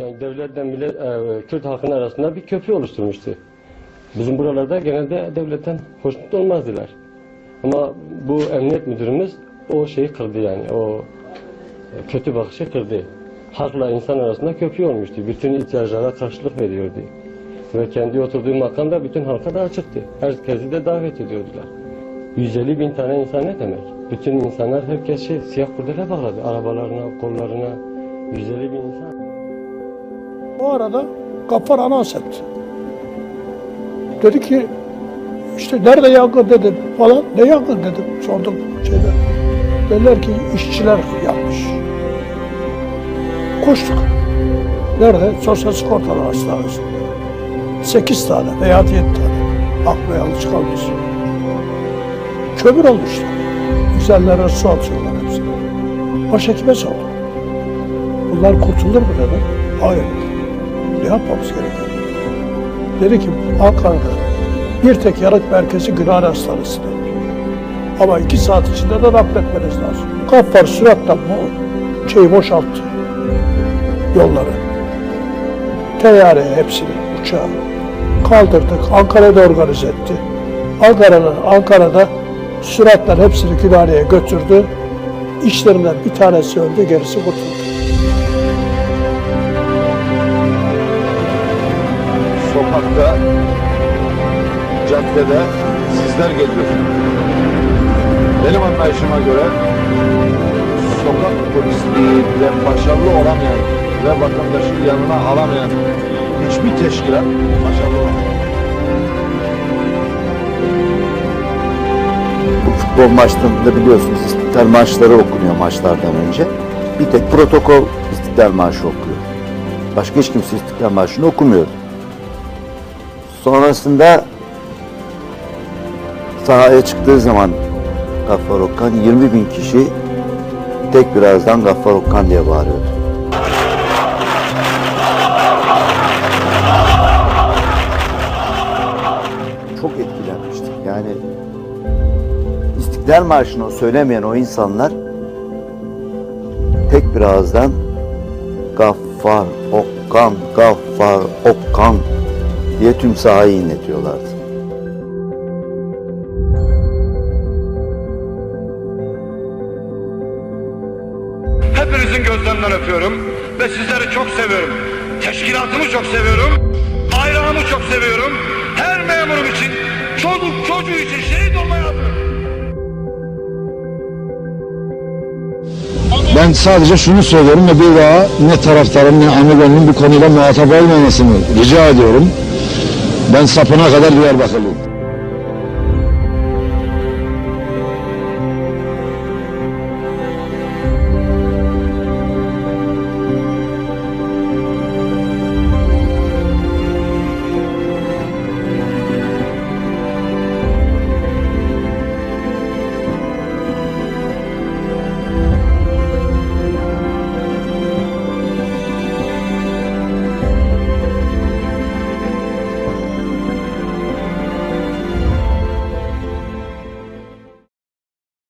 Yani devletle millet, e, Kürt halkının arasında bir köprü oluşturmuştu. Bizim buralarda genelde devletten hoşnut olmazdılar. Ama bu emniyet müdürümüz o şeyi kırdı yani. O e, kötü bakışı kırdı. Halkla insan arasında köprü olmuştu. Bütün ihtiyaçlara karşılık veriyordu. Ve kendi oturduğu makam da bütün halka da açıktı. Herkesi de davet ediyordular. 150 bin tane insan ne demek? Bütün insanlar herkes şey, siyah kurdele bağladı. Arabalarına, kollarına. 150 bin insan. O arada Gaffar anons etti. Dedi ki işte nerede yangın dedim falan. Ne yangın dedim sordum şeyde. Dediler ki işçiler yapmış. Koştuk. Nerede? Sosyal Sigortalar Hastanesi'nde. Sekiz tane veya yedi tane. Aklı yanlış kalmış. Kömür olmuştu. Üzerlerine su atıyorlar hepsini. Başhekime sordum. Bunlar kurtulur mu dedi. Hayır. Yapmamız gerekiyor? Dedi ki Ankara'da bir tek yarık merkezi Gülhane Hastanesi'nde. Ama iki saat içinde de nakletmeniz lazım. Gaffar süratle bu şeyi boşalttı. Yolları. Teyyare hepsini, uçağı. Kaldırdık. Ankara'da organize etti. Ankara'da, Ankara'da süratle hepsini Gülhane'ye götürdü. İşlerinden bir tanesi öldü, gerisi kurtuldu. Sokakta, caddede sizler geliyorsunuz. Benim anlayışıma göre sokak polisliğiyle başarılı olamayan ve vatandaşı yanına alamayan hiçbir teşkilat başarılı olamaz. Bu futbol maçlarında biliyorsunuz istiklal marşları okunuyor maçlardan önce. Bir tek protokol istiklal marşı okuyor. Başka hiç kimse istiklal marşını okumuyordu. Sonrasında sahaya çıktığı zaman Gaffar Okkan 20 bin kişi tek birazdan Gaffar Okkan diye bağırıyordu. Çok etkilenmiştik. Yani İstiklal Marşı'nı söylemeyen o insanlar tek bir ağızdan Gaffar Okkan, Gaffar Okkan diye tüm sahayı inletiyorlardı. Hepinizin gözlerinden öpüyorum ve sizleri çok seviyorum. Teşkilatımı çok seviyorum. Bayrağımı çok seviyorum. Her memurum için, çocuk çocuğu için şehit olmaya hazırım. Ben sadece şunu söylüyorum ve bir daha ne taraftarın ne amigonun bu konuda muhatap olmamasını rica ediyorum. Ben sapına kadar Diyarbakırlıyım.